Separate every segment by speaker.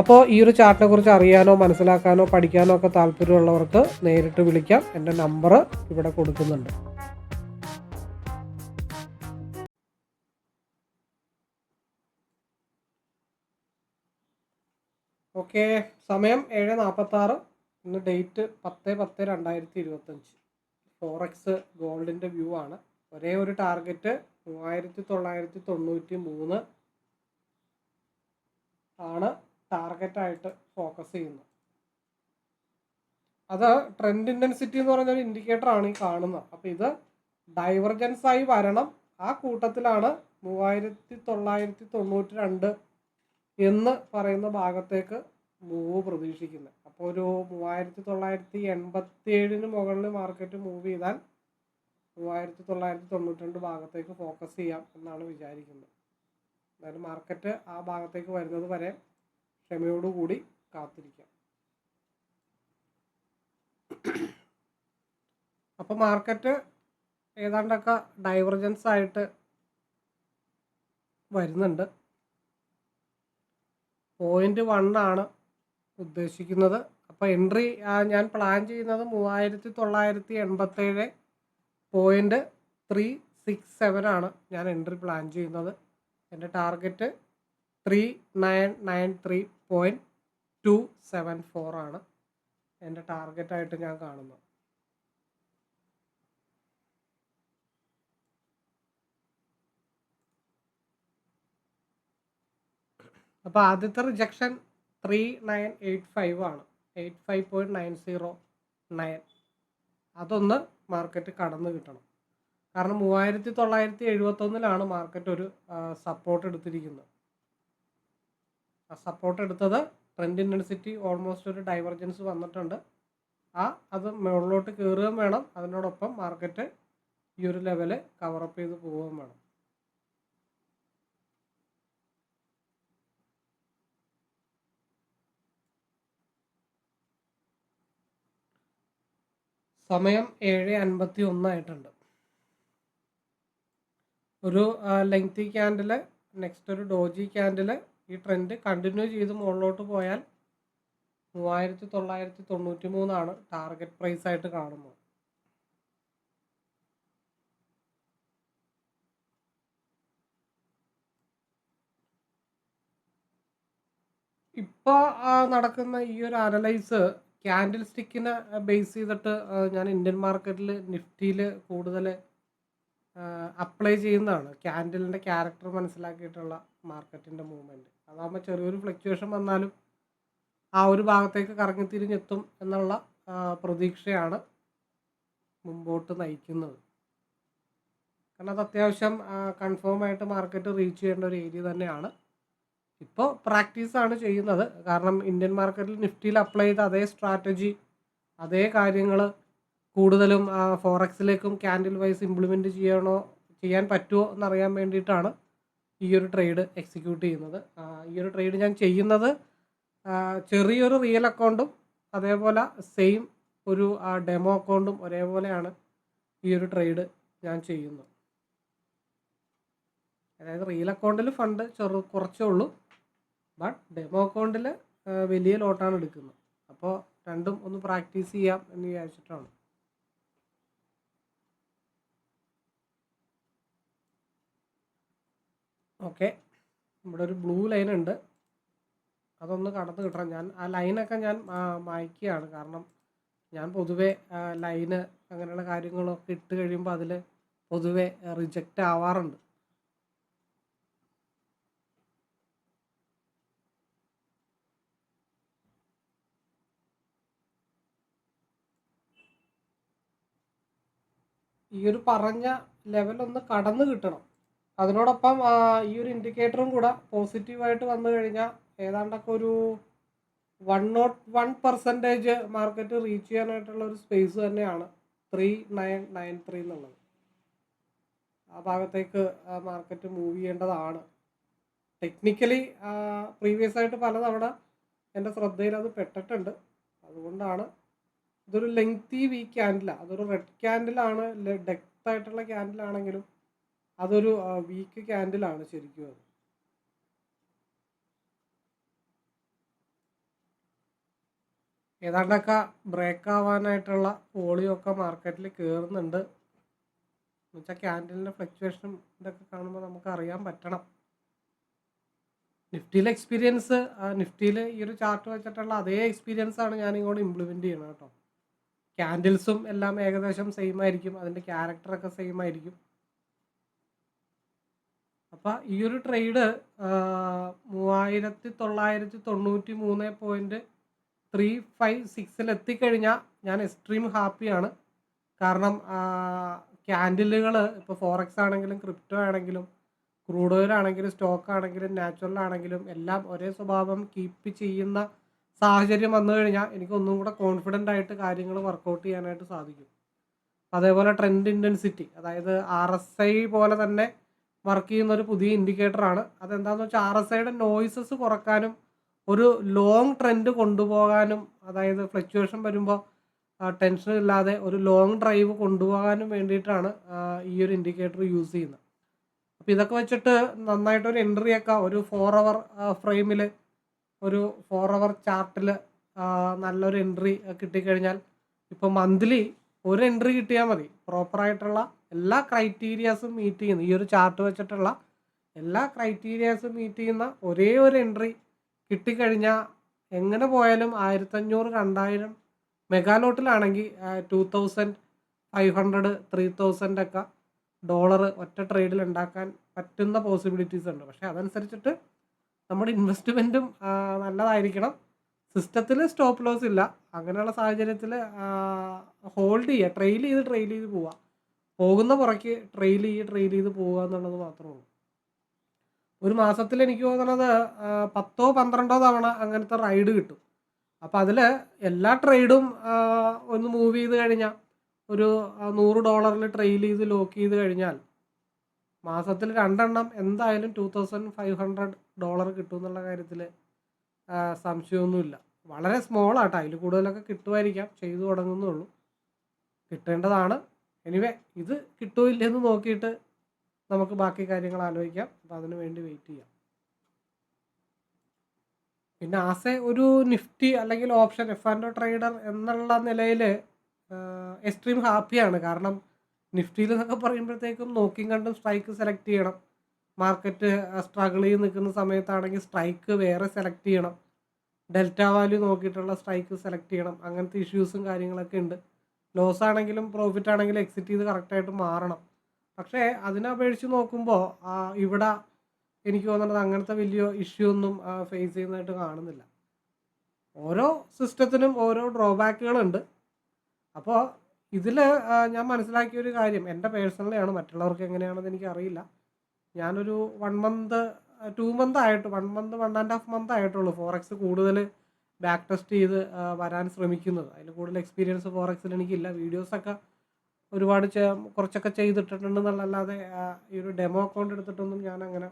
Speaker 1: അപ്പോൾ ഈ ഒരു ചാർട്ടിനെ കുറിച്ച് അറിയാനോ മനസ്സിലാക്കാനോ പഠിക്കാനോ ഒക്കെ താല്പര്യമുള്ളവർക്ക് നേരിട്ട് വിളിക്കാം. എന്റെ നമ്പർ ഇവിടെ കൊടുക്കുന്നുണ്ട്. ഓക്കെ സമയം ഏഴ് നാൽപ്പത്താറ്. ഇന്ന് ഡേറ്റ് പത്ത് പത്ത് രണ്ടായിരത്തി ഇരുപത്തഞ്ച്. ഫോറക്സ് ഗോൾഡിന്റെ വ്യൂ ആണ്. ഒരേ ഒരു ടാർഗറ്റ് മൂവായിരത്തി തൊള്ളായിരത്തി തൊണ്ണൂറ്റി മൂന്ന് ആണ്. ടാർഗറ്റായിട്ട് ഫോക്കസ് ചെയ്യുന്നു. അത് ട്രെൻഡ് ഇന്റൻസിറ്റി എന്ന് പറഞ്ഞ ഒരു ഇൻഡിക്കേറ്റർ ആണ് ഈ കാണുന്നത്. അപ്പോൾ ഇത് ഡൈവർജൻസ് ആയി വരണം. ആ കൂട്ടത്തിലാണ് മൂവായിരത്തി തൊള്ളായിരത്തി തൊണ്ണൂറ്റി രണ്ട് എന്ന് പറയുന്ന ഭാഗത്തേക്ക് മൂവ് പ്രതീക്ഷിക്കുന്നത്. അപ്പോൾ ഒരു മൂവായിരത്തി തൊള്ളായിരത്തി എൺപത്തി ഏഴിന് മുകളിൽ മാർക്കറ്റ് മൂവ് ചെയ്താൽ മൂവായിരത്തി തൊള്ളായിരത്തി തൊണ്ണൂറ്റി രണ്ട് ഭാഗത്തേക്ക് ഫോക്കസ് ചെയ്യാം എന്നാണ് വിചാരിക്കുന്നത്. എന്തായാലും മാർക്കറ്റ് ആ ഭാഗത്തേക്ക് വരുന്നത് വരെ ക്ഷമയോടുകൂടി കാത്തിരിക്കാം. അപ്പോൾ മാർക്കറ്റ് ഏതാണ്ടൊക്കെ ഡൈവർജൻസ് ആയിട്ട് വരുന്നുണ്ട്. പോയിന്റ് വൺ ആണ് ഉദ്ദേശിക്കുന്നത്. അപ്പോൾ എൻട്രി ഞാൻ പ്ലാൻ ചെയ്യുന്നത് മൂവായിരത്തി തൊള്ളായിരത്തി എൺപത്തേഴ് പോയിന്റ് ത്രീ സിക്സ് സെവൻ ആണ് ഞാൻ എൻട്രി പ്ലാൻ ചെയ്യുന്നത്. എന്റെ target three nine nine three point two seven four എന്റെ ടാർഗറ്റായിട്ട് ഞാൻ കാണുന്നത്. അപ്പോൾ ആദ്യത്തെ rejection three nine eight five ആണ്. Eight five point nine zero nine അതൊന്ന് മാർക്കറ്റ് കടന്നു കിട്ടണം. കാരണം മൂവായിരത്തി തൊള്ളായിരത്തി എഴുപത്തൊന്നിലാണ് മാർക്കറ്റ് ഒരു സപ്പോർട്ട് എടുത്തിരിക്കുന്നത്. സപ്പോർട്ട് എടുത്തത് ട്രെൻഡ് ഇന്റൻസിറ്റി ഓൾമോസ്റ്റ് ഒരു ഡൈവർജൻസ് വന്നിട്ടുണ്ട്. ആ അത് മുകളിലോട്ട് കയറുകയും വേണം. അതിനോടൊപ്പം മാർക്കറ്റ് ഈ ഒരു ലെവൽ കവറപ്പ് ചെയ്ത് പോവുകയും വേണം. സമയം ഏഴ് അൻപത്തി ഒന്നായിട്ടുണ്ട് ഒരു ലെങ്തി ക്യാൻഡിൽ നെക്സ്റ്റ് ഒരു ഡോജി ക്യാൻഡിൽ ഈ ട്രെൻഡ് കണ്ടിന്യൂ ചെയ്ത് മുകളിലോട്ട് പോയാൽ മൂവായിരത്തി തൊള്ളായിരത്തി തൊണ്ണൂറ്റി മൂന്നാണ് ടാർഗറ്റ് പ്രൈസ് ആയിട്ട് കാണുന്നത്. ഇപ്പോൾ നടക്കുന്ന ഈ ഒരു അനലൈസ് ക്യാൻഡിൽ സ്റ്റിക്കിനെ ബേസ് ചെയ്തിട്ട് ഞാൻ ഇന്ത്യൻ മാർക്കറ്റിൽ നിഫ്റ്റിയിൽ കൂടുതൽ അപ്ലൈ ചെയ്യുന്നതാണ്. ക്യാൻഡിലിന്റെ ക്യാരക്ടർ മനസ്സിലാക്കിയിട്ടുള്ള മാർക്കറ്റിന്റെ മൂവ്മെന്റ് അതാകുമ്പോൾ ചെറിയൊരു ഫ്ലക്ച്വേഷൻ വന്നാലും ആ ഒരു ഭാഗത്തേക്ക് കറങ്ങി തിരിഞ്ഞെത്തും എന്നുള്ള പ്രതീക്ഷയാണ് മുമ്പോട്ട് നയിക്കുന്നത്. കാരണം അത് അത്യാവശ്യം കൺഫേം ആയിട്ട് മാർക്കറ്റ് റീച്ച് ചെയ്യേണ്ട ഒരു ഏരിയ തന്നെയാണ്. ഇപ്പോൾ പ്രാക്ടീസാണ് ചെയ്യുന്നത്. കാരണം ഇന്ത്യൻ മാർക്കറ്റിൽ നിഫ്റ്റിയിൽ അപ്ലൈ ചെയ്ത അതേ സ്ട്രാറ്റജി അതേ കാര്യങ്ങൾ കൂടുതലും ഫോറക്സിലേക്കും ക്യാൻഡിൽ വൈസ് ഇംപ്ലിമെന്റ് ചെയ്യണോ ചെയ്യാൻ പറ്റുമോ എന്നറിയാൻ വേണ്ടിയിട്ടാണ് ഈ ഒരു ട്രേഡ് എക്സിക്യൂട്ട് ചെയ്യുന്നത്. ഈ ഒരു ട്രേഡ് ഞാൻ ചെയ്യുന്നത് ചെറിയൊരു റിയൽ അക്കൗണ്ടും അതേപോലെ സെയിം ഒരു ഡെമോ അക്കൗണ്ടും ഒരേപോലെയാണ് ഈ ഒരു ട്രേഡ് ഞാൻ ചെയ്യുന്നത്. അതായത് റിയൽ അക്കൗണ്ടിൽ ഫണ്ട് ചെറു കുറച്ചേ ഉള്ളൂ. ബട്ട് ഡെമോ അക്കൗണ്ടിൽ വലിയ ലോട്ടാണ് എടുക്കുന്നത്. അപ്പോൾ രണ്ടും ഒന്ന് പ്രാക്ടീസ് ചെയ്യാം എന്ന് വിചാരിച്ചിട്ടാണ്. ഓക്കെ ഇവിടെ ഒരു ബ്ലൂ ലൈൻ ഉണ്ട്. അതൊന്ന് കടന്നു കിട്ടണം ഞാൻ ആ ലൈനൊക്കെ ഞാൻ മായ്ക്കുകയാണ്. കാരണം ഞാൻ പൊതുവേ ലൈന് അങ്ങനെയുള്ള കാര്യങ്ങളൊക്കെ ഇട്ട് കഴിയുമ്പോൾ അതിൽ പൊതുവെ റിജക്റ്റ് ആവാറുണ്ട്. ഈ ഒരു പറഞ്ഞ ലെവൽ ഒന്ന് കടന്നു കിട്ടണം. അതിനോടൊപ്പം ഈ ഒരു ഇൻഡിക്കേറ്ററും കൂടെ പോസിറ്റീവായിട്ട് വന്നു കഴിഞ്ഞാൽ ഏതാണ്ടൊക്കെ ഒരു one nought one percentage market reach ചെയ്യാനായിട്ടുള്ള ഒരു സ്പേസ് തന്നെയാണ് ത്രീ നയൻ നയൻ ത്രീ എന്നുള്ളത്. ആ ഭാഗത്തേക്ക് മാർക്കറ്റ് മൂവ് ചെയ്യേണ്ടതാണ്. ടെക്നിക്കലി പ്രീവിയസ് ആയിട്ട് പലതവണ എന്റെ ശ്രദ്ധയിൽ അത് പെട്ടിട്ടുണ്ട്. അതുകൊണ്ടാണ് ഇതൊരു ലെങ്തി വീക്ക് ക്യാൻഡിലാണ് അതൊരു റെഡ് ക്യാൻഡിലാണ് ഡെപ്ത് ആയിട്ടുള്ള ക്യാൻഡിലാണെങ്കിലും അതൊരു വീക്ക് ക്യാൻഡിലാണ് ശരിക്കും അത്. ഏതാണ്ടൊക്കെ ബ്രേക്ക് ആവാനായിട്ടുള്ള പോളിയൊക്കെ മാർക്കറ്റിൽ കയറുന്നുണ്ട് എന്നുവെച്ചാൽ ക്യാൻഡിലിന്റെ ഫ്ലക്ച്വേഷനും ഇതൊക്കെ കാണുമ്പോൾ നമുക്ക് അറിയാൻ പറ്റണം. നിഫ്റ്റിയിലെ എക്സ്പീരിയൻസ് നിഫ്റ്റിയിൽ ഈ ഒരു ചാർട്ട് വെച്ചിട്ടുള്ള അതേ എക്സ്പീരിയൻസ് ആണ് ഞാൻ ഇങ്ങോട്ട് ഇംപ്ലിമെന്റ് ചെയ്യണം കേട്ടോ. ക്യാൻഡിൽസും എല്ലാം ഏകദേശം സെയിം ആയിരിക്കും. അതിന്റെ ക്യാരക്ടറൊക്കെ സെയിം ആയിരിക്കും. അപ്പം ഈ ഒരു ട്രേഡ് മൂവായിരത്തി തൊള്ളായിരത്തി തൊണ്ണൂറ്റി മൂന്ന് പോയിന്റ് ത്രീ ഫൈവ് സിക്സിൽ എത്തിക്കഴിഞ്ഞാൽ ഞാൻ എക്സ്ട്രീം ഹാപ്പിയാണ് കാരണം ക്യാൻഡിലുകൾ ഇപ്പോൾ ഫോറക്സ് ആണെങ്കിലും ക്രിപ്റ്റോ ആണെങ്കിലും ക്രൂഡ് ഓയിൽ ആണെങ്കിലും സ്റ്റോക്ക് ആണെങ്കിലും നാച്ചുറൽ ആണെങ്കിലും എല്ലാം ഒരേ സ്വഭാവം കീപ്പ് ചെയ്യുന്ന സാഹചര്യം വന്നു കഴിഞ്ഞാൽ എനിക്ക് ഒന്നും കൂടെ കോൺഫിഡന്റ് ആയിട്ട് കാര്യങ്ങൾ വർക്കൗട്ട് ചെയ്യാനായിട്ട് സാധിക്കും. അതേപോലെ ട്രെൻഡ് ഇന്റൻസിറ്റി അതായത് ആർ എസ് ഐ പോലെ തന്നെ വർക്ക് ചെയ്യുന്ന ഒരു പുതിയ ഇൻഡിക്കേറ്ററാണ്. അതെന്താണെന്ന് വെച്ചാൽ ആർ എസ് ഐയുടെ നോയ്സസ് കുറക്കാനും ഒരു ലോങ് ട്രെൻഡ് കൊണ്ടുപോകാനും അതായത് ഫ്ലക്ച്വേഷൻ വരുമ്പോൾ ടെൻഷൻ ഇല്ലാതെ ഒരു ലോങ് ഡ്രൈവ് കൊണ്ടുപോകാനും വേണ്ടിയിട്ടാണ് ഈ ഒരു ഇൻഡിക്കേറ്റർ യൂസ് ചെയ്യുന്നത്. അപ്പോൾ ഇതൊക്കെ വെച്ചിട്ട് നന്നായിട്ടൊരു എൻട്രി ഒക്കെ ഒരു ഫോർ അവർ ഫ്രെയിമിൽ ഒരു ഫോർ അവർ ചാർട്ടിൽ നല്ലൊരു എൻട്രി കിട്ടിക്കഴിഞ്ഞാൽ ഇപ്പോൾ മന്ത്ലി ഒരു എൻട്രി കിട്ടിയാൽ മതി. പ്രോപ്പറായിട്ടുള്ള എല്ലാ ക്രൈറ്റീരിയാസും മീറ്റ് ചെയ്യുന്ന ഈ ഒരു ചാർട്ട് വെച്ചിട്ടുള്ള എല്ലാ ക്രൈറ്റീരിയാസും മീറ്റ് ചെയ്യുന്ന ഒരേ ഒരു എൻട്രി കിട്ടിക്കഴിഞ്ഞാൽ എങ്ങനെ പോയാലും ആയിരത്തഞ്ഞൂറ് രണ്ടായിരം മെഗാലോട്ടിലാണെങ്കിൽ two thousand five hundred three thousand ഒക്കെ ഡോളർ ഒറ്റ ട്രേഡിൽ ഉണ്ടാക്കാൻ പറ്റുന്ന പോസിബിലിറ്റീസ് ഉണ്ട്. പക്ഷേ അതനുസരിച്ചിട്ട് നമ്മുടെ ഇൻവെസ്റ്റ്മെന്റും നല്ലതായിരിക്കണം. സിസ്റ്റത്തിൽ സ്റ്റോപ്പ് ലോസ് ഇല്ല. അങ്ങനെയുള്ള സാഹചര്യത്തിൽ ഹോൾഡ് ചെയ്യുക ട്രെയിൽ ചെയ്ത് ട്രെയിൽ ചെയ്ത് പോവുക. പോകുന്ന പുറയ്ക്ക് ട്രെയിൽ ചെയ്ത് ട്രെയിൽ ചെയ്ത് പോവുക എന്നുള്ളത് മാത്രമേ ഉള്ളൂ. ഒരു മാസത്തിൽ എനിക്ക് തോന്നുന്നത് പത്തോ പന്ത്രണ്ടോ തവണ അങ്ങനത്തെ റൈഡ് കിട്ടും. അപ്പോൾ അതിൽ എല്ലാ ട്രേഡും ഒന്ന് മൂവ് ചെയ്ത് കഴിഞ്ഞാൽ ഒരു നൂറ് ഡോളറിൽ ട്രെയിൽ ചെയ്ത് ലോക്ക് ചെയ്ത് കഴിഞ്ഞാൽ മാസത്തിൽ രണ്ടെണ്ണം എന്തായാലും two thousand five hundred dollar കിട്ടും എന്നുള്ള കാര്യത്തിൽ സംശയമൊന്നുമില്ല. വളരെ സ്മോൾ ആട്ടോ. അതിൽ കൂടുതലൊക്കെ കിട്ടുമായിരിക്കാം. ചെയ്തു തുടങ്ങുന്നുള്ളൂ കിട്ടേണ്ടതാണ്. എനിവേ ഇത് കിട്ടുമോ ഇല്ലെന്ന് നോക്കിയിട്ട് നമുക്ക് ബാക്കി കാര്യങ്ങൾ ആലോചിക്കാം. അപ്പോൾ അതിന് വേണ്ടി വെയിറ്റ് ചെയ്യാം. പിന്നെ ആസെ ഒരു നിഫ്റ്റി അല്ലെങ്കിൽ ഓപ്ഷൻ എഫ് ആൻഡ് ട്രേഡർ എന്നുള്ള നിലയിൽ എക്സ്ട്രീം ഹാപ്പിയാണ് കാരണം നിഫ്റ്റിയിൽ എന്നൊക്കെ പറയുമ്പോഴത്തേക്കും നോക്കിയും കണ്ടും സ്ട്രൈക്ക് സെലക്ട് ചെയ്യണം. മാർക്കറ്റ് സ്ട്രഗിൾ ചെയ്ത് നിൽക്കുന്ന സമയത്താണെങ്കിൽ സ്ട്രൈക്ക് വേറെ സെലക്ട് ചെയ്യണം. ഡെൽറ്റ വാല്യൂ നോക്കിയിട്ടുള്ള സ്ട്രൈക്ക് സെലക്ട് ചെയ്യണം. അങ്ങനത്തെ ഇഷ്യൂസും കാര്യങ്ങളൊക്കെ ഉണ്ട്. ലോസ് ആണെങ്കിലും പ്രോഫിറ്റ് ആണെങ്കിലും എക്സിറ്റ് ചെയ്ത് കറക്റ്റായിട്ട് മാറണം. പക്ഷേ അതിനപേക്ഷിച്ച് നോക്കുമ്പോൾ ഇവിടെ എനിക്ക് തോന്നുന്നത് അങ്ങനത്തെ വലിയ ഇഷ്യൂ ഒന്നും ഫേസ് ചെയ്യുന്നതായിട്ട് കാണുന്നില്ല. ഓരോ സിസ്റ്റത്തിനും ഓരോ ഡ്രോബാക്കുകളുണ്ട് അപ്പോൾ ഇതിൽ ഞാൻ മനസ്സിലാക്കിയ ഒരു കാര്യം എന്റെ പേഴ്സണലിയാണ് മറ്റുള്ളവർക്ക് എങ്ങനെയാണെന്ന് എനിക്ക് അറിയില്ല ഞാനൊരു വൺ മന്ത് ടു മന്ത് ആയിട്ട് one month one and half month ആയിട്ടുള്ളൂ ഫോറക്സ് കൂടുതൽ ബാക്ക് ടെസ്റ്റ് ചെയ്ത് വരാൻ ശ്രമിക്കുന്നത്. അതിൽ കൂടുതൽ എക്സ്പീരിയൻസ് ഫോറക്സിൽ എനിക്കില്ല. വീഡിയോസൊക്കെ ഒരുപാട് കുറച്ചൊക്കെ ചെയ്തിട്ടുണ്ടെന്നല്ലാതെ ആ, ഈ ഒരു ഡെമോ അക്കൗണ്ട് എടുത്തിട്ടൊന്നും ഞാൻ അങ്ങനെ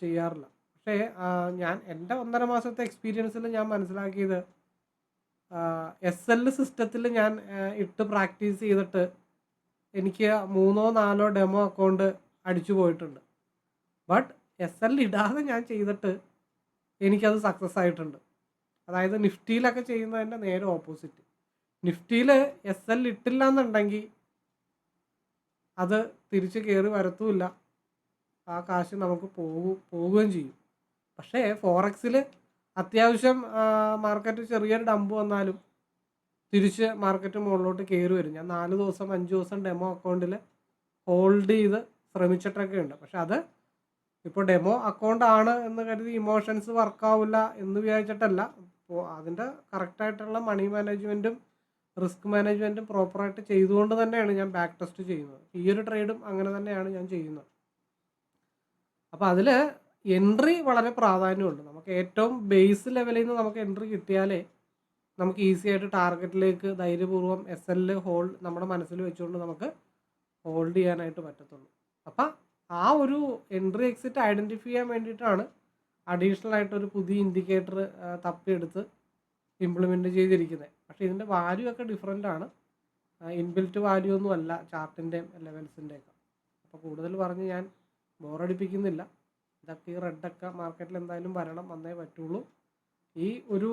Speaker 1: ചെയ്യാറില്ല. പക്ഷേ ഞാൻ എന്റെ ഒന്നര മാസത്തെ എക്സ്പീരിയൻസിൽ ഞാൻ മനസ്സിലാക്കിയത് എസ് എൽ സിസ്റ്റത്തിൽ ഞാൻ ഇട്ട് പ്രാക്ടീസ് ചെയ്തിട്ട് എനിക്ക് മൂന്നോ നാലോ ഡെമോ അക്കൗണ്ട് അടിച്ചു പോയിട്ടുണ്ട്. ബട്ട് എസ് എൽ ഇടാതെ ഞാൻ ചെയ്തിട്ട് എനിക്കത് സക്സസ് ആയിട്ടുണ്ട്. അതായത് നിഫ്റ്റിയിലൊക്കെ ചെയ്യുന്നതിന്റെ നേരെ ഓപ്പോസിറ്റ് നിഫ്റ്റിയിൽ എസ് എൽ ഇട്ടില്ല എന്നുണ്ടെങ്കിൽ അത് തിരിച്ച് കയറി വരത്തുമില്ല. ആ കാശ് നമുക്ക് പോകും പോവുകയും ചെയ്യും. പക്ഷേ ഫോറക്സിൽ അത്യാവശ്യം മാർക്കറ്റ് ചെറിയൊരു ഡമ്പ് വന്നാലും തിരിച്ച് മാർക്കറ്റ് മുകളിലോട്ട് കയറി വരും. ഞാൻ നാല് ദിവസം അഞ്ച് ദിവസം ഡെമോ അക്കൗണ്ടിൽ ഹോൾഡ് ചെയ്ത് ശ്രമിച്ചിട്ടൊക്കെ ഉണ്ട്. പക്ഷെ അത് ഇപ്പോൾ ഡെമോ അക്കൗണ്ട് ആണ് എന്ന് കരുതി ഇമോഷൻസ് വർക്കാവില്ല എന്ന് വിചാരിച്ചിട്ടല്ല. അപ്പോൾ അതിന്റെ കറക്റ്റായിട്ടുള്ള മണി മാനേജ്മെന്റും റിസ്ക് മാനേജ്മെന്റും പ്രോപ്പറായിട്ട് ചെയ്തുകൊണ്ട് തന്നെയാണ് ഞാൻ ബാക്ക് ടെസ്റ്റ് ചെയ്യുന്നത്. ഈ ഒരു ട്രേഡും അങ്ങനെ തന്നെയാണ് ഞാൻ ചെയ്യുന്നത്. അപ്പോൾ അതിൽ എൻട്രി വളരെ പ്രാധാന്യമുണ്ട്. നമുക്ക് ഏറ്റവും ബേസ് ലെവലിൽ നിന്ന് നമുക്ക് എൻട്രി കിട്ടിയാലേ നമുക്ക് ഈസി ആയിട്ട് ടാർഗറ്റിലേക്ക് ധൈര്യപൂർവം എസ് എൽ ഹോൾഡ് നമ്മുടെ മനസ്സിൽ വെച്ചുകൊണ്ട് നമുക്ക് ഹോൾഡ് ചെയ്യാനായിട്ട് പറ്റത്തുള്ളൂ. അപ്പം ആ ഒരു എൻട്രി എക്സിറ്റ് ഐഡന്റിഫൈ ചെയ്യാൻ വേണ്ടിയിട്ടാണ് അഡീഷണൽ ആയിട്ട് ഒരു പുതിയ ഇൻഡിക്കേറ്റർ തപ്പിയെടുത്ത് ഇംപ്ലിമെന്റ് ചെയ്തിരിക്കുന്നത് പക്ഷേ ഇതിന്റെ വാല്യൂ ഒക്കെ ഡിഫറെന്റ് ആണ്. ഇൻബിൽറ്റ് വാല്യൂ ഒന്നും അല്ല ചാർട്ടിന്റെയും ലെവൽസിന്റെയൊക്കെ അപ്പോൾ കൂടുതൽ പറഞ്ഞ് ഞാൻ ബോറടിപ്പിക്കുന്നില്ല ഇതൊക്കെ ഈ റെഡൊക്കെ മാർക്കറ്റിൽ എന്തായാലും വരണം വന്നേ പറ്റുള്ളൂ. ഈ ഒരു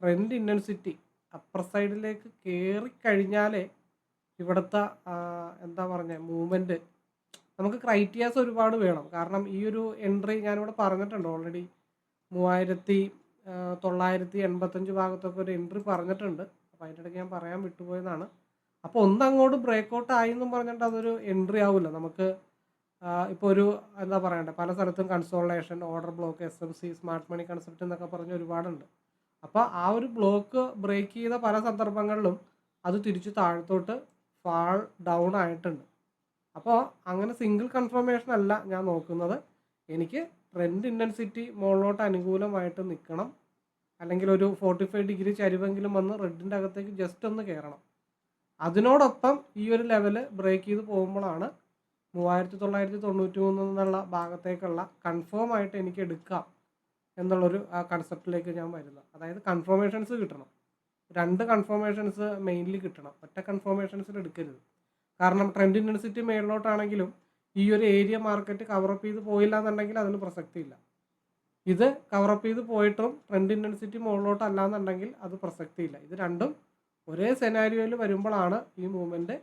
Speaker 1: ട്രെൻഡ് ഇന്റൻസിറ്റി അപ്പർ സൈഡിലേക്ക് കയറി കഴിഞ്ഞാലേ ഇവിടുത്തെ എന്താ പറഞ്ഞ മൂവ്മെന്റ് നമുക്ക് ക്രൈറ്റീരിയാസ് ഒരുപാട് വേണം. കാരണം ഈ ഒരു എൻട്രി ഞാനിവിടെ പറഞ്ഞിട്ടുണ്ട് ഓൾറെഡി മൂവായിരത്തി തൊള്ളായിരത്തി എൺപത്തഞ്ച് ഭാഗത്തൊക്കെ ഒരു എൻട്രി പറഞ്ഞിട്ടുണ്ട്. അപ്പോൾ അതിന്റെ ഇടയ്ക്ക് ഞാൻ പറയാൻ വിട്ടുപോയതാണ്. അപ്പോൾ ഒന്ന് അങ്ങോട്ട് ബ്രേക്കൗട്ട് ആയി എന്നും പറഞ്ഞിട്ട് അതൊരു എൻട്രി ആവില്ല നമുക്ക് ഇപ്പോൾ ഒരു എന്താ പറയണ്ടേ? പല സ്ഥലത്തും consolidation order block S M C smart money concept എന്നൊക്കെ പറഞ്ഞ് ഒരുപാടുണ്ട്. അപ്പോൾ ആ ഒരു ബ്ലോക്ക് ബ്രേക്ക് ചെയ്ത പല സന്ദർഭങ്ങളിലും അത് തിരിച്ച് താഴത്തോട്ട് ഫാൾ ഡൗൺ ആയിട്ടുണ്ട്. അപ്പോൾ അങ്ങനെ സിംഗിൾ കൺഫർമേഷൻ അല്ല ഞാൻ നോക്കുന്നത്. എനിക്ക് ട്രെൻഡ് ഇന്റൻസിറ്റി മുകളിലോട്ട് അനുകൂലമായിട്ട് നിൽക്കണം അല്ലെങ്കിൽ ഒരു ഫോർട്ടി ഫൈവ് ഡിഗ്രി ചരിവെങ്കിലും വന്ന് റെഡിന്റെ അകത്തേക്ക് ജസ്റ്റ് ഒന്ന് കയറണം അതിനോടൊപ്പം ഈ ഒരു ലെവൽ ബ്രേക്ക് ചെയ്ത് പോകുമ്പോഴാണ് മൂവായിരത്തി തൊള്ളായിരത്തി തൊണ്ണൂറ്റി മൂന്ന് എന്നുള്ള ഭാഗത്തേക്കുള്ള കൺഫേം ആയിട്ട് എനിക്ക് എടുക്കാം എന്നുള്ളൊരു കൺസെപ്റ്റിലേക്ക് ഞാൻ വരുന്നത്. അതായത് കൺഫർമേഷൻസ് കിട്ടണം. രണ്ട് കൺഫർമേഷൻസ് മെയിൻലി കിട്ടണം. ഒറ്റ കൺഫർമേഷൻസിൽ എടുക്കരുത്. കാരണം ട്രെൻഡ് ഇന്റൻസിറ്റി മേളിലോട്ടാണെങ്കിലും ഈ ഒരു ഏരിയ മാർക്കറ്റ് കവറപ്പ് ചെയ്ത് പോയില്ല എന്നുണ്ടെങ്കിൽ അതിന് പ്രസക്തിയില്ല. ഇത് കവറപ്പ് ചെയ്ത് പോയിട്ടും ട്രെൻഡ് ഇന്റൻസിറ്റി മുകളിലോട്ട് അല്ലാന്നുണ്ടെങ്കിൽ അത് പ്രസക്തിയില്ല. ഇത് രണ്ടും ഒരേ സെനാരിയോയിൽ വരുമ്പോഴാണ് ഈ മൂവ്മെന്റ്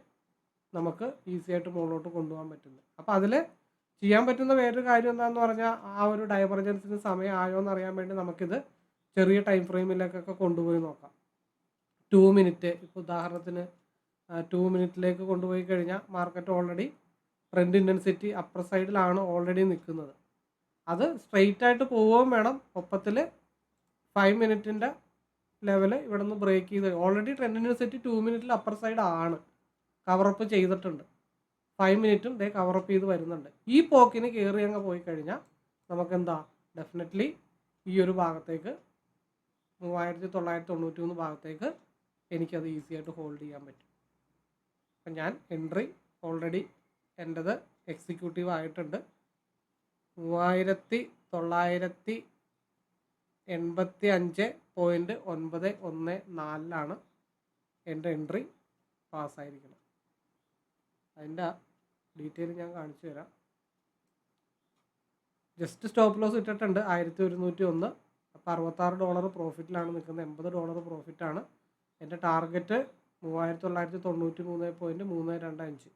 Speaker 1: നമുക്ക് ഈസി ആയിട്ട് മുകളിലോട്ട് കൊണ്ടുപോകാൻ പറ്റുന്നത്. അപ്പോൾ അതിൽ ചെയ്യാൻ പറ്റുന്ന വേറൊരു കാര്യം എന്താണെന്ന് പറഞ്ഞാൽ ആ ഒരു ഡൈവർജൻസിന് സമയം ആയോ എന്ന് അറിയാൻ വേണ്ടി നമുക്കിത് ചെറിയ ടൈം ഫ്രെയിമിലേക്കൊക്കെ കൊണ്ടുപോയി നോക്കാം. ടു മിനിറ്റ് ഇപ്പോൾ ഉദാഹരണത്തിന് ടു മിനിറ്റിലേക്ക് കൊണ്ടുപോയി കഴിഞ്ഞാൽ market already trend intensity upper സൈഡിലാണ് ഓൾറെഡി നിൽക്കുന്നത് അത് സ്ട്രെയിറ്റ് ആയിട്ട് പോവുകയും വേണം. ഒപ്പത്തിൽ ഫൈവ് മിനിറ്റിന്റെ ലെവൽ ഇവിടെ നിന്ന് ബ്രേക്ക് ചെയ്ത് ഓൾറെഡി ട്രെൻഡ് ഇന്റൻസിറ്റി ടു മിനിറ്റിൽ അപ്പർ സൈഡ് ആണ് കവറപ്പ് ചെയ്തിട്ടുണ്ട്. ഫൈവ് മിനിറ്റും ഇതേ കവറപ്പ് ചെയ്ത് വരുന്നുണ്ട്. ഈ പോക്കിന് കയറി അങ്ങ് പോയി കഴിഞ്ഞാൽ നമുക്കെന്താ? ഡെഫിനറ്റ്ലി ഈ ഒരു ഭാഗത്തേക്ക് മൂവായിരത്തി തൊള്ളായിരത്തി തൊണ്ണൂറ്റി മൂന്ന് ഭാഗത്തേക്ക് എനിക്കത് ഈസി ആയിട്ട് ഹോൾഡ് ചെയ്യാൻ പറ്റും. അപ്പം ഞാൻ എൻട്രി ഓൾറെഡി എന്റെത് എക്സിക്യൂട്ടീവ് ആയിട്ടുണ്ട്. മൂവായിരത്തി തൊള്ളായിരത്തി എൺപത്തി അഞ്ച് പോയിന്റ് ഒൻപത് ഒന്ന് നാലിലാണ് എന്റെ എൻട്രി പാസ്സായിരിക്കുന്നത്. അതിന്റെ ഡീറ്റെയിൽ ഞാൻ കാണിച്ചു തരാം. ജസ്റ്റ് സ്റ്റോപ്പ് ലോസ് ഇട്ടിട്ടുണ്ട് ആയിരത്തി ഒരുന്നൂറ്റി ഒന്ന് അപ്പോൾ അറുപത്താറ് ഡോളർ പ്രോഫിറ്റിലാണ് നിൽക്കുന്നത്. എൺപത് ഡോളർ പ്രോഫിറ്റാണ്. എന്റെ ടാർഗറ്റ് മൂവായിരത്തി തൊള്ളായിരത്തി തൊണ്ണൂറ്റി മൂന്ന് പോയിന്റ് മൂന്ന് രണ്ട് അഞ്ച്.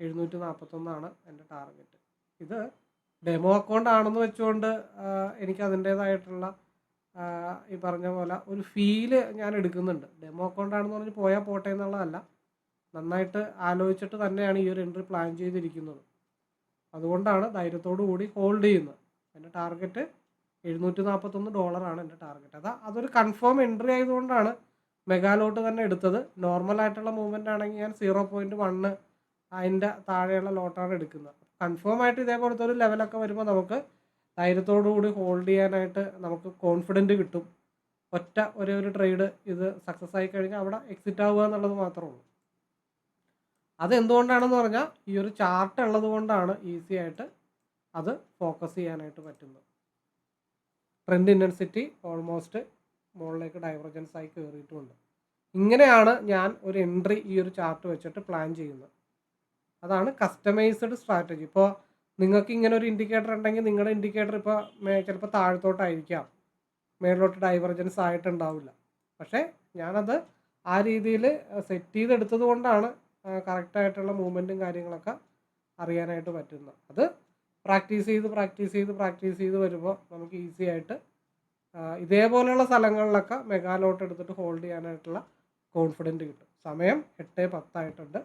Speaker 1: എഴുന്നൂറ്റി നാൽപ്പത്തൊന്നാണ് എന്റെ ടാർഗറ്റ്. ഇത് ഡെമോ അക്കൗണ്ട് ആണെന്ന് വെച്ചുകൊണ്ട് എനിക്ക് അതിന്റേതായിട്ടുള്ള ഈ പറഞ്ഞ പോലെ ഒരു ഫീൽ ഞാൻ എടുക്കുന്നുണ്ട്. ഡെമോ അക്കൗണ്ട് ആണെന്ന് പറഞ്ഞ് പോയാൽ പോട്ടെ എന്നുള്ളതല്ല. നന്നായിട്ട് ആലോചിച്ചിട്ട് തന്നെയാണ് ഈ ഒരു എൻട്രി പ്ലാൻ ചെയ്തിരിക്കുന്നത്. അതുകൊണ്ടാണ് ധൈര്യത്തോടു കൂടി ഹോൾഡ് ചെയ്യുന്നത്. എന്റെ ടാർഗറ്റ് എഴുന്നൂറ്റി നാൽപ്പത്തൊന്ന് ഡോളറാണ് എന്റെ ടാർഗറ്റ്. അതാ അതൊരു കൺഫേം എൻട്രി ആയതുകൊണ്ടാണ് മെഗാലോട്ട് തന്നെ എടുത്തത്. നോർമൽ ആയിട്ടുള്ള മൂവ്മെന്റ് ആണെങ്കിൽ ഞാൻ സീറോ പോയിന്റ് വണ്ണ് അതിന്റെ താഴെയുള്ള ലോട്ടാണ് എടുക്കുന്നത്. കൺഫേം ആയിട്ട് ഇതേപോലത്തെ ഒരു ലെവലൊക്കെ വരുമ്പോൾ നമുക്ക് ധൈര്യത്തോടു കൂടി ഹോൾഡ് ചെയ്യാനായിട്ട് നമുക്ക് കോൺഫിഡന്റ് കിട്ടും. ഒറ്റ ഒരേ ഒരു ട്രേഡ് ഇത് സക്സസ് ആയി കഴിഞ്ഞാൽ അവിടെ എക്സിറ്റ് ആവുക എന്നുള്ളത് മാത്രമേ ഉള്ളൂ. അത് എന്തുകൊണ്ടാണെന്ന് പറഞ്ഞാൽ ഈ ഒരു ചാർട്ട് ഉള്ളത് കൊണ്ടാണ് ഈസി ആയിട്ട് അത് ഫോക്കസ് ചെയ്യാനായിട്ട് പറ്റുന്നത്. ട്രെൻഡ് ഇന്റൻസിറ്റി ഓൾമോസ്റ്റ് മുകളിലേക്ക് ഡൈവർജൻസ് ആയി കയറിയിട്ടുമുണ്ട് ഇങ്ങനെയാണ് ഞാൻ ഒരു എൻട്രി ഈ ഒരു ചാർട്ട് വെച്ചിട്ട് പ്ലാൻ ചെയ്യുന്നത്. അതാണ് കസ്റ്റമൈസ്ഡ് സ്ട്രാറ്റജി ഇപ്പോൾ നിങ്ങൾക്ക് ഇങ്ങനെ ഒരു ഇൻഡിക്കേറ്റർ ഉണ്ടെങ്കിൽ നിങ്ങളുടെ ഇൻഡിക്കേറ്റർ ഇപ്പോൾ ചിലപ്പോൾ താഴത്തോട്ടായിരിക്കാം. മേളിലോട്ട് ഡൈവർജൻസ് ആയിട്ടുണ്ടാവില്ല. പക്ഷേ ഞാനത് ആ രീതിയിൽ സെറ്റ് ചെയ്തെടുത്തത് കൊണ്ടാണ് കറക്റ്റായിട്ടുള്ള മൂവ്മെന്റും കാര്യങ്ങളൊക്കെ അറിയാനായിട്ട് പറ്റുന്നത്. അത് പ്രാക്ടീസ് ചെയ്ത് പ്രാക്ടീസ് ചെയ്ത് പ്രാക്ടീസ് ചെയ്ത് വരുമ്പോൾ നമുക്ക് ഈസി ആയിട്ട് ഇതേപോലെയുള്ള സ്ഥലങ്ങളിലൊക്കെ മെഗാലോട്ട് എടുത്തിട്ട് ഹോൾഡ് ചെയ്യാനായിട്ടുള്ള കോൺഫിഡന്റ് കിട്ടും. സമയം എട്ട് പത്തായിട്ടുണ്ട്.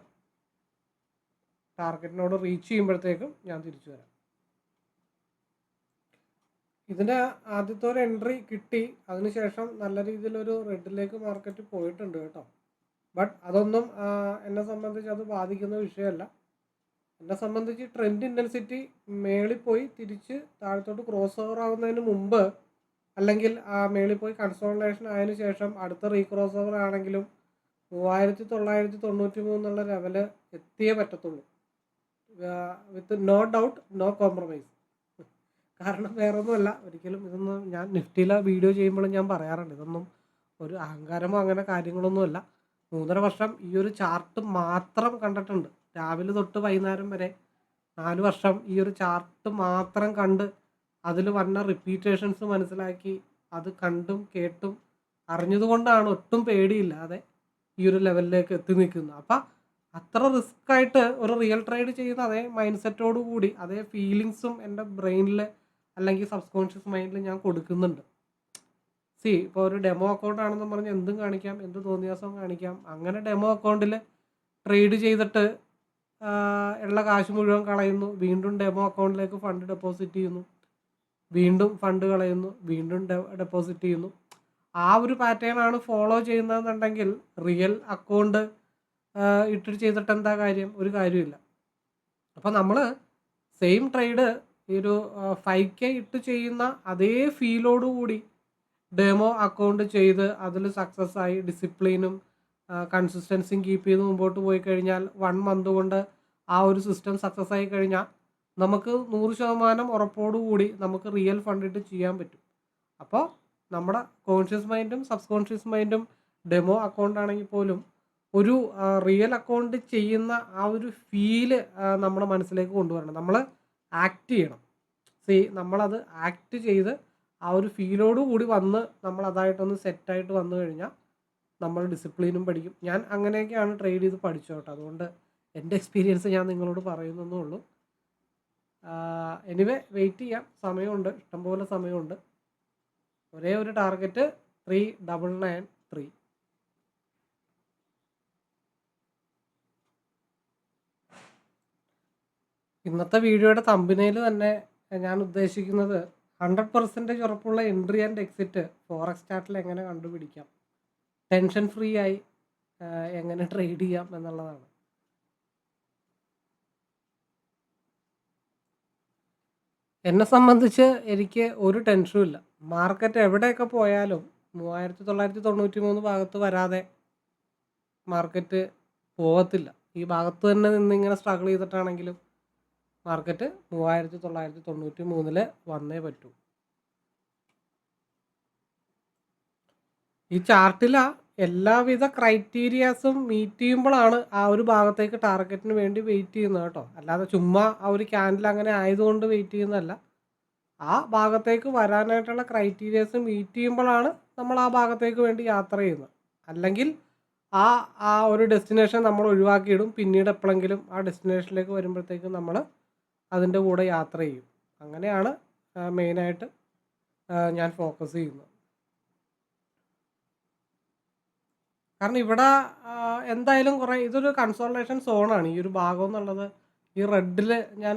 Speaker 1: ടാർഗറ്റിനോട് റീച്ച് ചെയ്യുമ്പോഴത്തേക്കും ഞാൻ തിരിച്ചു വരാം. ഇതിന്റെ ആദ്യത്തെ ഒരു എൻട്രി കിട്ടി. അതിനുശേഷം നല്ല രീതിയിലൊരു റെഡിലേക്ക് മാർക്കറ്റ് പോയിട്ടുണ്ട് കേട്ടോ. ബട്ട് അതൊന്നും എന്നെ സംബന്ധിച്ച് അത് ബാധിക്കുന്ന വിഷയമല്ല. എന്നെ സംബന്ധിച്ച് ട്രെൻഡ് ഇന്റൻസിറ്റി മേളിൽ പോയി. തിരിച്ച് താഴത്തോട്ട് ക്രോസ് ഓവർ ആവുന്നതിന് മുമ്പ് അല്ലെങ്കിൽ ആ മേളിൽ പോയി കൺസോൾട്ടേഷൻ ആയതിനു ശേഷം അടുത്ത റീക്രോസ് ഓവർ ആണെങ്കിലും മൂവായിരത്തി തൊള്ളായിരത്തി തൊണ്ണൂറ്റി മൂന്നുള്ള ലെവൽ എത്തിയേ പറ്റത്തുള്ളൂ. With no doubt no compromise കാരണം വേറെ ഒന്നുമല്ല ഒരിക്കലും ഇതൊന്നും ഞാൻ നിഫ്റ്റിയിലെ വീഡിയോ ചെയ്യുമ്പോഴും ഞാൻ പറയാറുണ്ട് ഇതൊന്നും ഒരു അഹങ്കാരമോ അങ്ങനെ കാര്യങ്ങളൊന്നുമല്ല. മൂന്നര വർഷം ഈ ഒരു ചാർട്ട് മാത്രം കണ്ടിട്ടുണ്ട്. രാവിലെ തൊട്ട് വൈകുന്നേരം വരെ നാല് വർഷം ഈ ഒരു ചാർട്ട് മാത്രം കണ്ട് അതിൽ വന്ന റിപ്പീറ്റേഷൻസ് മനസ്സിലാക്കി അത് കണ്ടും കേട്ടും അറിഞ്ഞതുകൊണ്ടാണ് ഒട്ടും പേടിയില്ലാതെ ഈ ഒരു ലെവലിലേക്ക് എത്തി നിൽക്കുന്നത്. അപ്പം അത്ര റിസ്ക് ആയിട്ട് ഒരു റിയൽ ട്രേഡ് ചെയ്യുന്ന അതേ മൈൻഡ് സെറ്റോടു കൂടി അതേ ഫീലിങ്സും എന്റെ ബ്രെയിനിൽ അല്ലെങ്കിൽ സബ് കോൺഷ്യസ് മൈൻഡിൽ ഞാൻ കൊടുക്കുന്നുണ്ട്. സി ഇപ്പോൾ ഒരു ഡെമോ അക്കൗണ്ട് ആണെന്ന് പറഞ്ഞ് എന്തും കാണിക്കാം എന്ത് തോന്നിയാസവും കാണിക്കാം. അങ്ങനെ ഡെമോ അക്കൗണ്ടിൽ ട്രേഡ് ചെയ്തിട്ട് ഉള്ള കാശ് മുഴുവൻ കളയുന്നു. വീണ്ടും ഡെമോ അക്കൗണ്ടിലേക്ക് ഫണ്ട് ഡെപ്പോസിറ്റ് ചെയ്യുന്നു. വീണ്ടും ഫണ്ട് കളയുന്നു വീണ്ടും ഡെപ്പോസിറ്റ് ചെയ്യുന്നു. ആ ഒരു പാറ്റേൺ ആണ് ഫോളോ ചെയ്യുന്നതെന്നുണ്ടെങ്കിൽ റിയൽ അക്കൗണ്ട് ഇട്ടിട്ട് ചെയ്തിട്ട് എന്താ കാര്യം? ഒരു കാര്യമില്ല അപ്പോൾ നമ്മൾ സെയിം ട്രേഡ് ഈ ഒരു ഫൈവ് കെ ഇട്ട് ചെയ്യുന്ന അതേ ഫീലോടുകൂടി ഡെമോ അക്കൗണ്ട് ചെയ്ത് അതിൽ സക്സസ് ആയി ഡിസിപ്ലിനും കൺസിസ്റ്റൻസിയും കീപ്പ് ചെയ്ത് മുമ്പോട്ട് പോയി കഴിഞ്ഞാൽ വൺ മന്ത് കൊണ്ട് ആ ഒരു സിസ്റ്റം സക്സസ് ആയി കഴിഞ്ഞാൽ നമുക്ക് നൂറ് ശതമാനം ഉറപ്പോടുകൂടി നമുക്ക് റിയൽ ഫണ്ടിട്ട് ചെയ്യാൻ പറ്റും. അപ്പോൾ നമ്മുടെ കോൺഷ്യസ് മൈൻഡും സബ് കോൺഷ്യസ് മൈൻഡും ഡെമോ അക്കൗണ്ട് ആണെങ്കിൽ പോലും ഒരു റിയൽ അക്കൗണ്ട് ചെയ്യുന്ന ആ ഒരു ഫീൽ നമ്മുടെ മനസ്സിലേക്ക് കൊണ്ടുവരണം. നമ്മൾ ആക്ട് ചെയ്യണം. സി നമ്മളത് ആക്ട് ചെയ്ത് ആ ഒരു ഫീലോട് കൂടി വന്ന് നമ്മൾ അതായിട്ടൊന്ന് സെറ്റായിട്ട് വന്നു കഴിഞ്ഞാൽ നമ്മൾ ഡിസിപ്ലിനും പഠിക്കും. ഞാൻ അങ്ങനെയൊക്കെയാണ് ട്രേഡ് ചെയ്ത് പഠിച്ചോട്ടെ അതുകൊണ്ട് എന്റെ എക്സ്പീരിയൻസ് ഞാൻ നിങ്ങളോട് പറയുന്നേ ഉള്ളൂ. എനിവേ വെയിറ്റ് ചെയ്യാം. സമയമുണ്ട്. ഇഷ്ടംപോലെ സമയമുണ്ട്. ഒരേ ഒരു target three double nine three ഇന്നത്തെ വീഡിയോയുടെ തമ്പിനയിൽ തന്നെ ഞാൻ ഉദ്ദേശിക്കുന്നത് ഹൺഡ്രഡ് പെർസെന്റേജ് ഉറപ്പുള്ള എൻട്രി ആൻഡ് എക്സിറ്റ് ഫോറക്സ് ചാർട്ടിൽ എങ്ങനെ കണ്ടുപിടിക്കാം? ടെൻഷൻ ഫ്രീ ആയി എങ്ങനെ ട്രേഡ് ചെയ്യാം എന്നുള്ളതാണ്. എന്നെ സംബന്ധിച്ച് എനിക്ക് ഒരു ടെൻഷനും ഇല്ല. മാർക്കറ്റ് എവിടെയൊക്കെ പോയാലും മൂവായിരത്തി തൊള്ളായിരത്തി തൊണ്ണൂറ്റി മൂന്ന് ഭാഗത്ത് വരാതെ മാർക്കറ്റ് പോകത്തില്ല ഈ ഭാഗത്ത് തന്നെ നിന്ന് ഇങ്ങനെ സ്ട്രഗിൾ ചെയ്തിട്ടാണെങ്കിലും മാർക്കറ്റ് മൂവായിരത്തി തൊള്ളായിരത്തി തൊണ്ണൂറ്റി മൂന്നിൽ വന്നേ പറ്റൂ. ഈ ചാർട്ടില എല്ലാവിധ ക്രൈറ്റീരിയാസും മീറ്റ് ചെയ്യുമ്പോഴാണ് ആ ഒരു ഭാഗത്തേക്ക് ടാർഗറ്റിന് വേണ്ടി വെയിറ്റ് ചെയ്യുന്നത് കേട്ടോ. അല്ലാതെ ചുമ്മാ ആ ഒരു ക്യാൻഡിൽ അങ്ങനെ ആയതുകൊണ്ട് വെയിറ്റ് ചെയ്യുന്നതല്ല. ആ ഭാഗത്തേക്ക് വരാനായിട്ടുള്ള ക്രൈറ്റീരിയാസ് മീറ്റ് ചെയ്യുമ്പോഴാണ് നമ്മൾ ആ ഭാഗത്തേക്ക് വേണ്ടി യാത്ര ചെയ്യുന്നത്. അല്ലെങ്കിൽ ആ ആ ഒരു ഡെസ്റ്റിനേഷൻ നമ്മൾ ഒഴിവാക്കിയിടും. പിന്നീട് എപ്പോഴെങ്കിലും ആ ഡെസ്റ്റിനേഷനിലേക്ക് വരുമ്പോഴത്തേക്കും നമ്മൾ അതിന്റെ കൂടെ യാത്ര ചെയ്യും. അങ്ങനെയാണ് മെയിനായിട്ട് ഞാൻ ഫോക്കസ് ചെയ്യുന്നത്. കാരണം ഇവിടെ എന്തായാലും കുറേ ഇതൊരു കൺസോൾട്ടേഷൻ സോണാണ് ഈ ഒരു ഭാഗം എന്നുള്ളത് ഈ റെഡിൽ ഞാൻ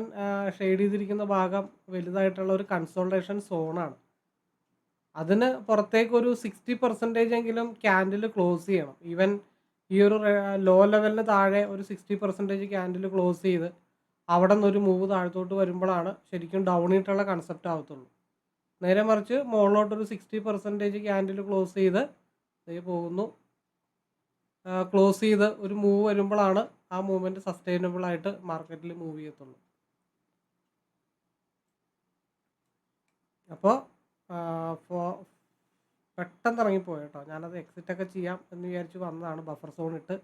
Speaker 1: ഷെയ്ഡ് ചെയ്തിരിക്കുന്ന ഭാഗം വലുതായിട്ടുള്ള ഒരു കൺസോൾട്ടേഷൻ സോണാണ് അതിന് പുറത്തേക്ക് ഒരു സിക്സ്റ്റി പെർസെന്റേജ് എങ്കിലും ക്യാൻഡിൽ ക്ലോസ് ചെയ്യണം. ഈവൻ ഈ ഒരു ലോ ലെവലിന് താഴെ ഒരു സിക്സ്റ്റി പെർസെന്റേജ് ക്യാൻഡിൽ ക്ലോസ് ചെയ്ത് അവിടെ നിന്ന് ഒരു മൂവ് താഴത്തോട്ട് വരുമ്പോഴാണ് ശരിക്കും ഡൗൺ ആയിട്ടുള്ള കൺസെപ്റ്റ് ആവത്തുള്ളൂ. നേരെ മറിച്ച് മുകളിലോട്ടൊരു സിക്സ്റ്റി പെർസെന്റേജ് ക്യാൻഡിൽ ക്ലോസ് ചെയ്ത് പോകുന്നു. ക്ലോസ് ചെയ്ത് ഒരു മൂവ് വരുമ്പോഴാണ് ആ മൂവ്മെന്റ് സസ്റ്റൈനബിൾ ആയിട്ട് മാർക്കറ്റിൽ മൂവ് ചെയ്യത്തുള്ളൂ. അപ്പോൾ പെട്ടെന്ന് ഇറങ്ങിപ്പോയി കേട്ടോ. ഞാനത് എക്സിറ്റ് ഒക്കെ ചെയ്യാം എന്ന് വിചാരിച്ച് വന്നതാണ്. ബഫർ സോൺ ഇട്ട്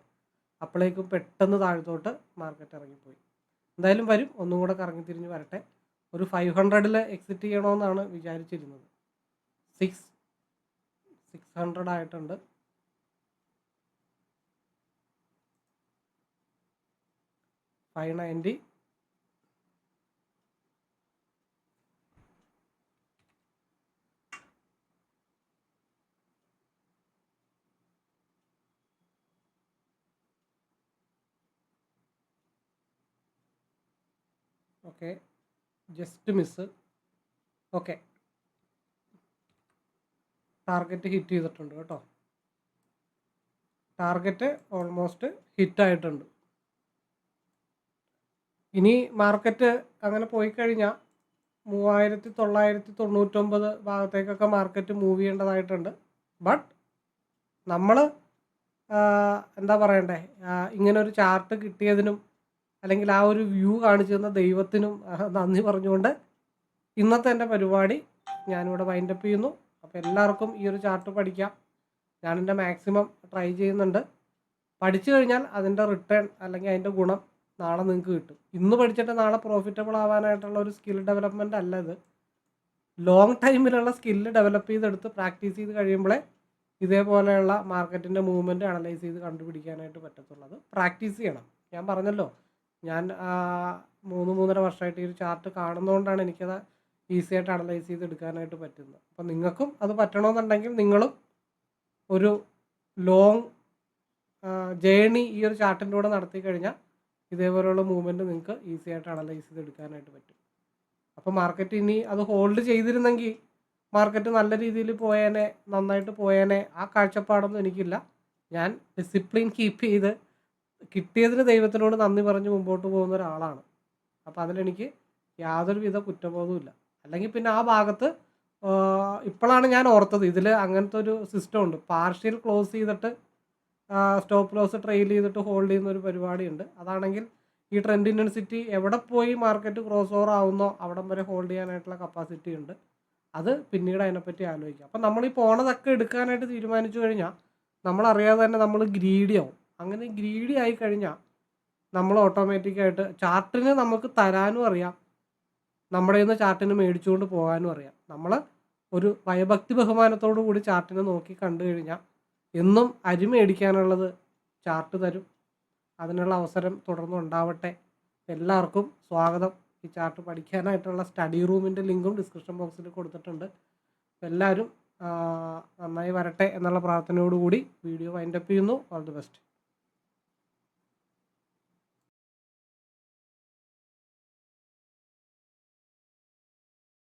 Speaker 1: അപ്പോഴേക്കും പെട്ടെന്ന് താഴത്തോട്ട് മാർക്കറ്റ് ഇറങ്ങിപ്പോയി. എന്തായാലും വരും. ഒന്നും കൂടെ കറങ്ങി തിരിഞ്ഞ് വരട്ടെ. ഒരു ഫൈവ് ഹൺഡ്രഡിൽ എക്സിറ്റ് ചെയ്യണമെന്നാണ് വിചാരിച്ചിരുന്നത്. സിക്സ് സിക്സ് ഹൺഡ്രഡ് ആയിട്ടുണ്ട്. Five ninety. Okay. Just miss okay. Target hit ചെയ്തിട്ടുണ്ട് കേട്ടോ. ടാർഗറ്റ് ഓൾമോസ്റ്റ് ഹിറ്റ് ആയിട്ടുണ്ട് ഇനി മാർക്കറ്റ് അങ്ങനെ പോയി കഴിഞ്ഞാൽ മൂവായിരത്തി തൊള്ളായിരത്തി തൊണ്ണൂറ്റൊമ്പത് ഭാഗത്തേക്കൊക്കെ മാർക്കറ്റ് മൂവ് ചെയ്യേണ്ടതായിട്ടുണ്ട്. ബട്ട് നമ്മൾ എന്താ പറയണ്ടേ? ഇങ്ങനെ ഒരു ചാർട്ട് കിട്ടിയതിനും അല്ലെങ്കിൽ ആ ഒരു വ്യൂ കാണിച്ചു തന്ന ദൈവത്തിനും നന്ദി പറഞ്ഞുകൊണ്ട് ഇന്നത്തെ എന്റെ പരിപാടി ഞാനിവിടെ വൈൻഡപ്പ് ചെയ്യുന്നു. അപ്പോൾ എല്ലാവർക്കും ഈ ഒരു ചാർട്ട് പഠിക്കാം. ഞാൻ എന്റെ മാക്സിമം ട്രൈ ചെയ്യുന്നുണ്ട്. പഠിച്ചു കഴിഞ്ഞാൽ അതിന്റെ റിട്ടേൺ അല്ലെങ്കിൽ അതിന്റെ ഗുണം നാളെ നിങ്ങൾക്ക് കിട്ടും. ഇന്ന് പഠിച്ചിട്ട് നാളെ പ്രോഫിറ്റബിൾ ആവാനായിട്ടുള്ള ഒരു സ്കിൽ ഡെവലപ്മെന്റ് അല്ല ഇത്. ലോങ് ടൈമിലുള്ള സ്കില്ല് ഡെവലപ്പ് ചെയ്തെടുത്ത് പ്രാക്ടീസ് ചെയ്ത് കഴിയുമ്പോഴേ ഇതേപോലെയുള്ള മാർക്കറ്റിന്റെ മൂവ്മെന്റ് അനലൈസ് ചെയ്ത് കണ്ടുപിടിക്കാനായിട്ട് പറ്റത്തുള്ളത് പ്രാക്ടീസ് ചെയ്യണം. ഞാൻ പറഞ്ഞല്ലോ ഞാൻ മൂന്ന് മൂന്നര വർഷമായിട്ട് ഈ ഒരു ചാർട്ട് കാണുന്നതുകൊണ്ടാണ് എനിക്കത് ഈസി ആയിട്ട് അനലൈസ് ചെയ്ത് എടുക്കാനായിട്ട് പറ്റുന്നത്. അപ്പം നിങ്ങൾക്കും അത് പറ്റണമെന്നുണ്ടെങ്കിൽ നിങ്ങളും ഒരു ലോങ് ജേണി ഈ ഒരു ചാർട്ടിന്റെ കൂടെ നടത്തി കഴിഞ്ഞാൽ ഇതേപോലെയുള്ള മൂവ്മെന്റ് നിങ്ങൾക്ക് ഈസി ആയിട്ട് അനലൈസ് ചെയ്ത് എടുക്കാനായിട്ട് പറ്റും. അപ്പോൾ മാർക്കറ്റ് ഇനി അത് ഹോൾഡ് ചെയ്തിരുന്നെങ്കിൽ മാർക്കറ്റ് നല്ല രീതിയിൽ പോയേനെ നന്നായിട്ട് പോയേനെ ആ കാഴ്ചപ്പാടൊന്നും എനിക്കില്ല. ഞാൻ ഡിസിപ്ലിൻ കീപ്പ് ചെയ്ത് കിട്ടിയതിന് ദൈവത്തിനോട് നന്ദി പറഞ്ഞ് മുമ്പോട്ട് പോകുന്ന ഒരാളാണ്. അപ്പോൾ അതിലെനിക്ക് യാതൊരു വിധ കുറ്റബോധവും ഇല്ല. അല്ലെങ്കിൽ പിന്നെ ആ ഭാഗത്ത് ഇപ്പോഴാണ് ഞാൻ ഓർത്തത്. ഇതിൽ അങ്ങനത്തെ ഒരു സിസ്റ്റം ഉണ്ട്. പാർഷ്യൽ ക്ലോസ് ചെയ്തിട്ട് സ്റ്റോപ്പ് ലോസ് ട്രെയിൽ ചെയ്തിട്ട് ഹോൾഡ് ചെയ്യുന്ന ഒരു പരിപാടിയുണ്ട്. അതാണെങ്കിൽ ഈ ട്രെൻഡ് ഇന്റൻസിറ്റി എവിടെ പോയി മാർക്കറ്റ് ക്രോസ് ഓവർ ആവുന്നോ അവിടം വരെ ഹോൾഡ് ചെയ്യാനായിട്ടുള്ള കപ്പാസിറ്റി ഉണ്ട്. അത് പിന്നീട് അതിനെപ്പറ്റി ആലോചിക്കാം. അപ്പം നമ്മൾ ഈ പോണതൊക്കെ എടുക്കാനായിട്ട് തീരുമാനിച്ചു കഴിഞ്ഞാൽ നമ്മളറിയാതെ തന്നെ നമ്മൾ ഗ്രീഡി ആവും. അങ്ങനെ ഗ്രീഡി ആയി കഴിഞ്ഞാൽ നമ്മൾ ഓട്ടോമാറ്റിക്കായിട്ട് ചാർട്ടിന് നമുക്ക് തരാനും അറിയാം. നമ്മുടെ നിന്ന് ചാർട്ടിന് മേടിച്ചുകൊണ്ട് പോകാനും അറിയാം. നമ്മൾ ഒരു ഭയഭക്തി ബഹുമാനത്തോടു കൂടി ചാർട്ടിനെ നോക്കി കണ്ടു കഴിഞ്ഞാൽ എന്നും അരി മേടിക്കാനുള്ളത് ചാർട്ട് തരും. അതിനുള്ള അവസരം തുടർന്നും ഉണ്ടാവട്ടെ എല്ലാവർക്കും സ്വാഗതം. ഈ ചാർട്ട് പഠിക്കാനായിട്ടുള്ള സ്റ്റഡി റൂമിന്റെ ലിങ്കും ഡിസ്ക്രിപ്ഷൻ ബോക്സിൽ കൊടുത്തിട്ടുണ്ട്. എല്ലാവരും നന്നായി വരട്ടെ എന്നുള്ള പ്രാർത്ഥനയോടുകൂടി വീഡിയോ വൈൻഡപ്പ് ചെയ്യുന്നു. All the best.